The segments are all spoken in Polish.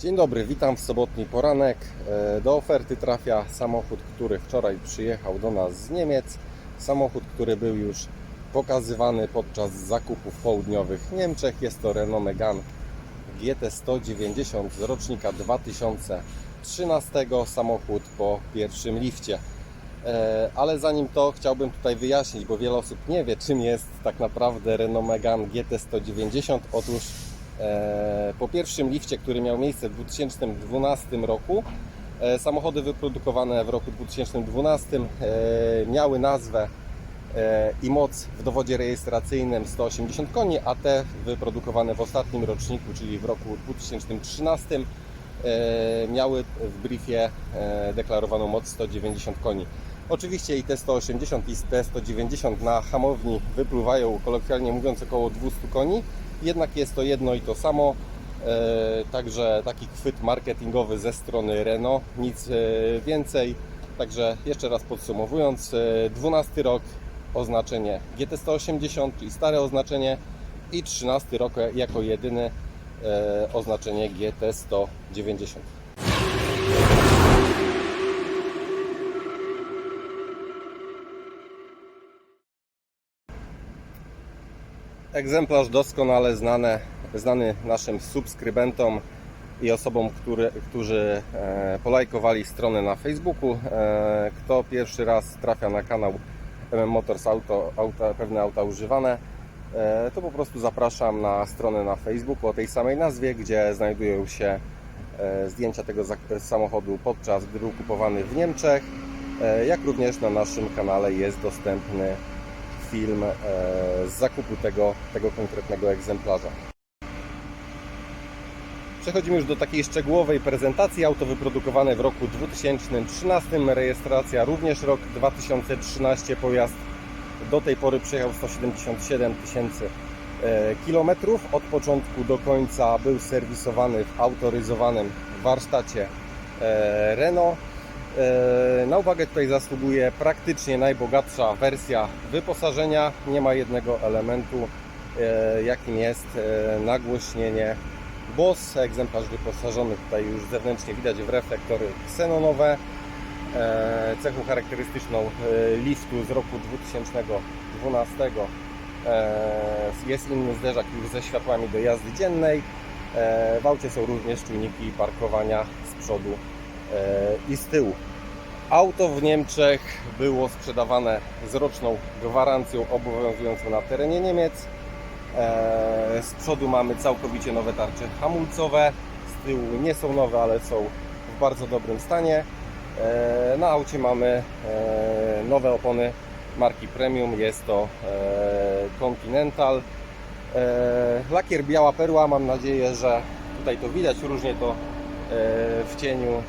Dzień dobry, witam w sobotni poranek. E, Do oferty trafia samochód, który wczoraj przyjechał do nas z Niemiec. Samochód, który był już pokazywany podczas zakupów południowych w Niemczech. Jest to Renault Megane GT 190 z rocznika 2013. Samochód po pierwszym lifcie. E, Ale zanim to chciałbym tutaj wyjaśnić, bo wiele osób nie wie czym jest tak naprawdę Renault Megane GT 190. Otóż po pierwszym lifcie, który miał miejsce w 2012 roku, e, samochody wyprodukowane w roku 2012 e, miały nazwę e, i moc w dowodzie rejestracyjnym 180 koni, a te wyprodukowane w ostatnim roczniku, czyli w roku 2013 e, miały w briefie e, deklarowaną moc 190 koni. Oczywiście i te 180 i te 190 na hamowni wypływają kolokwialnie mówiąc około 200 koni, jednak jest to jedno i to samo. E, Także taki chwyt marketingowy ze strony Renault, nic e, więcej. Także jeszcze raz podsumowując, e, 12 rok oznaczenie GT180, czyli stare oznaczenie i 13 rok jako jedyny e, oznaczenie GT190. Egzemplarz doskonale znane, znany naszym subskrybentom i osobom, które, którzy e, polajkowali stronę na Facebooku. E, kto pierwszy raz trafia na kanał MM Motors Auto, auta, pewne auta używane, e, to po prostu zapraszam na stronę na Facebooku o tej samej nazwie, gdzie znajdują się zdjęcia tego samochodu podczas gdy był kupowany w Niemczech, jak również na naszym kanale jest dostępny film e, z zakupu tego, tego konkretnego egzemplarza. Przechodzimy już do takiej szczegółowej prezentacji. Auto wyprodukowane w roku 2013, rejestracja również rok 2013. Pojazd do tej pory przejechał 177 tysięcy e, kilometrów. Od początku do końca był serwisowany w autoryzowanym warsztacie e, Renault. E, Na uwagę tutaj zasługuje praktycznie najbogatsza wersja wyposażenia. Nie ma jednego elementu, e, jakim jest e, nagłośnienie BOS. Egzemplarz wyposażony tutaj już zewnętrznie widać w reflektory ksenonowe. Cechą charakterystyczną liftu z roku 2012 e, jest inny zderzak już ze światłami do jazdy dziennej. W aucie są również czujniki parkowania z przodu i z tyłu. Auto w Niemczech było sprzedawane z roczną gwarancją obowiązującą na terenie Niemiec. E, Z przodu mamy całkowicie nowe tarcze hamulcowe, z tyłu nie są nowe, ale są w bardzo dobrym stanie. E, Na aucie mamy e, nowe opony marki Premium, jest to Continental. Lakier biała perła, mam nadzieję, że tutaj to widać, różnie to w cieniu,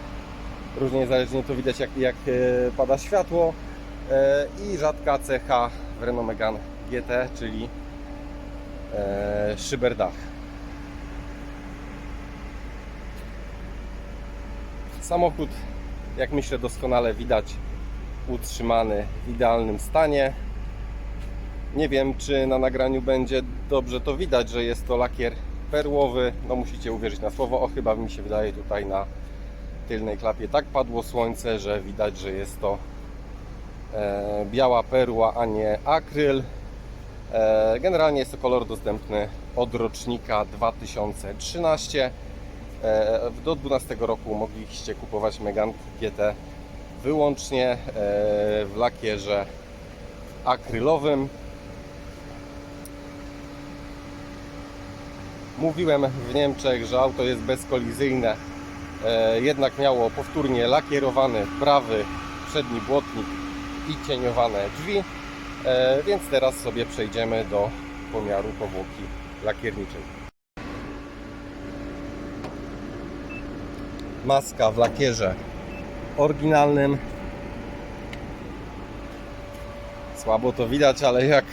różnie zależnie to widać jak, jak e, pada światło. E, I rzadka cecha w Renault Megane GT, czyli e, szyberdach. Samochód, jak myślę, doskonale widać utrzymany w idealnym stanie. Nie wiem, czy na nagraniu będzie dobrze to widać, że jest to lakier perłowy. No musicie uwierzyć na słowo. O, chyba mi się wydaje tutaj na tylnej klapie tak padło słońce, że widać, że jest to e, biała perła, a nie akryl. E, Generalnie jest to kolor dostępny od rocznika 2013. E, Do 12 roku mogliście kupować Megane GT wyłącznie w lakierze akrylowym. Mówiłem w Niemczech, że auto jest bezkolizyjne, jednak miało powtórnie lakierowany prawy przedni błotnik i cieniowane drzwi. E, więc teraz sobie przejdziemy do pomiaru powłoki lakierniczej. Maska w lakierze oryginalnym. Słabo to widać, ale jak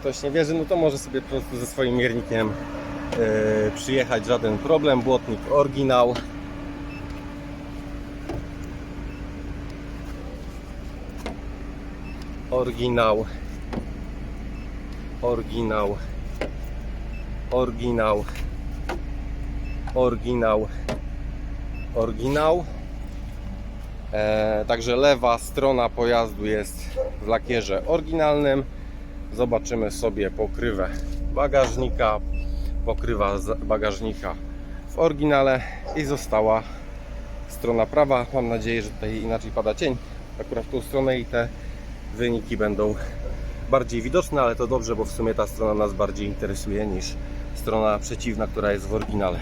ktoś nie wierzy, no to może sobie po prostu ze swoim miernikiem e, przyjechać, żaden problem. Błotnik oryginał. Oryginał. Oryginał. Oryginał. oryginał. Oryginał. E, także lewa strona pojazdu jest w lakierze oryginalnym. Zobaczymy sobie pokrywę bagażnika, pokrywa bagażnika w oryginale i została strona prawa. Mam nadzieję, że tutaj inaczej pada cień akurat w tą stronę i te wyniki będą bardziej widoczne, ale to dobrze, bo w sumie ta strona nas bardziej interesuje niż strona przeciwna, która jest w oryginale.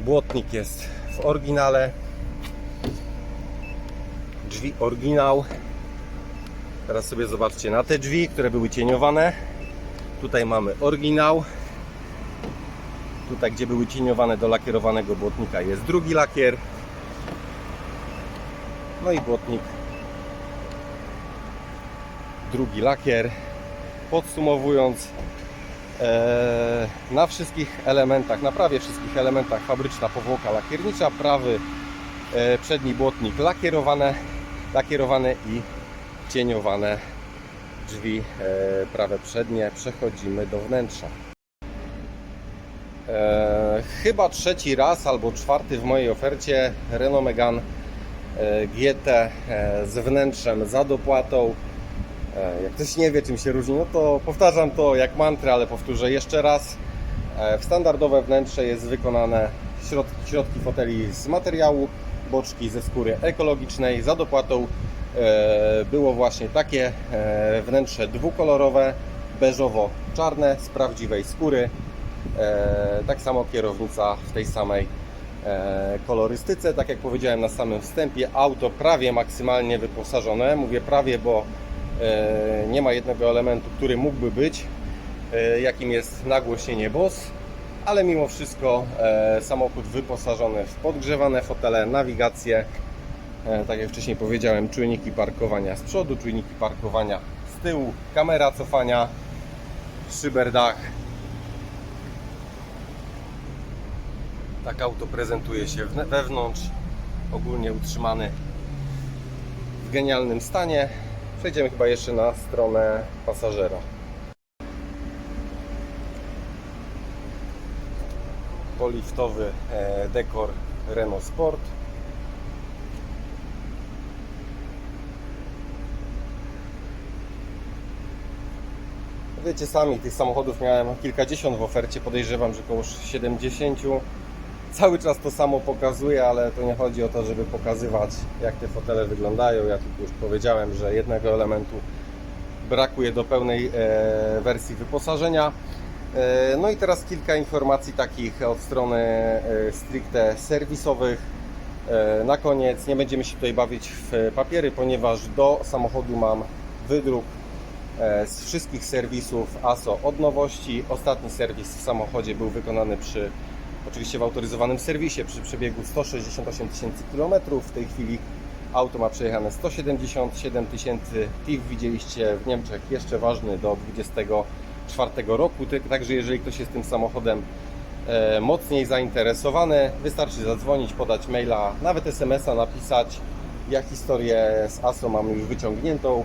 Błotnik jest w oryginale. Drzwi oryginał. Teraz sobie zobaczcie na te drzwi, które były cieniowane. Tutaj mamy oryginał. Tutaj, gdzie były cieniowane do lakierowanego błotnika, jest drugi lakier. No i błotnik. Drugi lakier. Podsumowując, e, na wszystkich elementach, na prawie wszystkich elementach fabryczna powłoka lakiernicza, prawy e, przedni błotnik lakierowane, lakierowane i cieniowane drzwi e, prawe przednie. Przechodzimy do wnętrza. Chyba trzeci raz albo czwarty w mojej ofercie Renault Megane GT z wnętrzem za dopłatą. E, Jak ktoś nie wie czym się różni, no to powtarzam to jak mantrę, ale powtórzę jeszcze raz. E, W standardowe wnętrze jest wykonane środki, środki foteli z materiału, boczki ze skóry ekologicznej. Za dopłatą e, było właśnie takie wnętrze dwukolorowe, beżowo-czarne z prawdziwej skóry. Tak samo kierownica w tej samej kolorystyce. Tak jak powiedziałem na samym wstępie, auto prawie maksymalnie wyposażone. Mówię prawie, bo nie ma jednego elementu, który mógłby być, e, jakim jest nagłośnienie BOS, ale mimo wszystko e, samochód wyposażony w podgrzewane fotele, nawigację, e, tak jak wcześniej powiedziałem, czujniki parkowania z przodu, czujniki parkowania z tyłu, kamera cofania, szyberdach. Tak auto prezentuje się wewnątrz, ogólnie utrzymany w genialnym stanie. Przejdziemy chyba jeszcze na stronę pasażera. Poliftowy e, dekor Renault Sport. Wiecie sami, tych samochodów miałem kilkadziesiąt w ofercie, podejrzewam, że około 70. Cały czas to samo pokazuję, ale to nie chodzi o to, żeby pokazywać jak te fotele wyglądają. Ja tylko już powiedziałem, że jednego elementu brakuje do pełnej e, wersji wyposażenia. E, no i teraz kilka informacji takich od strony e, stricte serwisowych. Na koniec nie będziemy się tutaj bawić w papiery, ponieważ do samochodu mam wydruk z wszystkich serwisów ASO od nowości. Ostatni serwis w samochodzie był wykonany przy oczywiście w autoryzowanym serwisie przy przebiegu 168 tysięcy kilometrów. W tej chwili auto ma przejechane 177 tysięcy. TIF widzieliście w Niemczech jeszcze ważny do 24 roku. Ty- Także jeżeli ktoś jest tym samochodem e, mocniej zainteresowany, wystarczy zadzwonić, podać maila, nawet SMS-a napisać. Ja historię z ASO mam już wyciągniętą.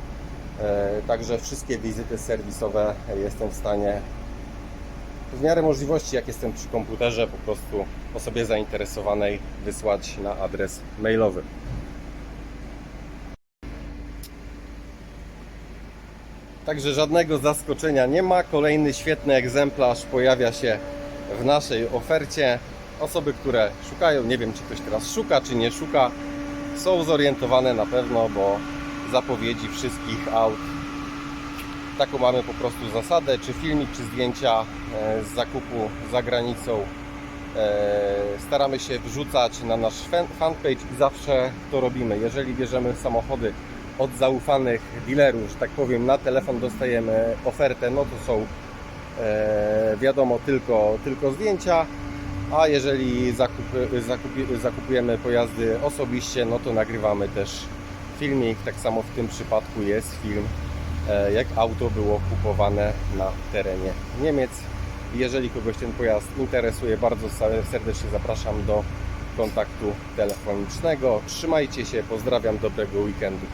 E, Także wszystkie wizyty serwisowe jestem w stanie w miarę możliwości, jak jestem przy komputerze, po prostu osobie zainteresowanej wysłać na adres mailowy. Także żadnego zaskoczenia nie ma. Kolejny świetny egzemplarz pojawia się w naszej ofercie. Osoby, które szukają, nie wiem czy ktoś teraz szuka, czy nie szuka, są zorientowane na pewno, bo zapowiedzi wszystkich aut taką mamy po prostu zasadę, czy filmik, czy zdjęcia e, z zakupu za granicą e, staramy się wrzucać na nasz fan- fanpage i zawsze to robimy. Jeżeli bierzemy samochody od zaufanych dealerów, że tak powiem, na telefon dostajemy ofertę, no to są e, wiadomo tylko, tylko zdjęcia, a jeżeli zakup, zakupi, zakupujemy pojazdy osobiście, no to nagrywamy też filmik. Tak samo w tym przypadku jest film jak auto było kupowane na terenie Niemiec. Jeżeli kogoś ten pojazd interesuje, bardzo serdecznie zapraszam do kontaktu telefonicznego. Trzymajcie się, pozdrawiam, dobrego weekendu.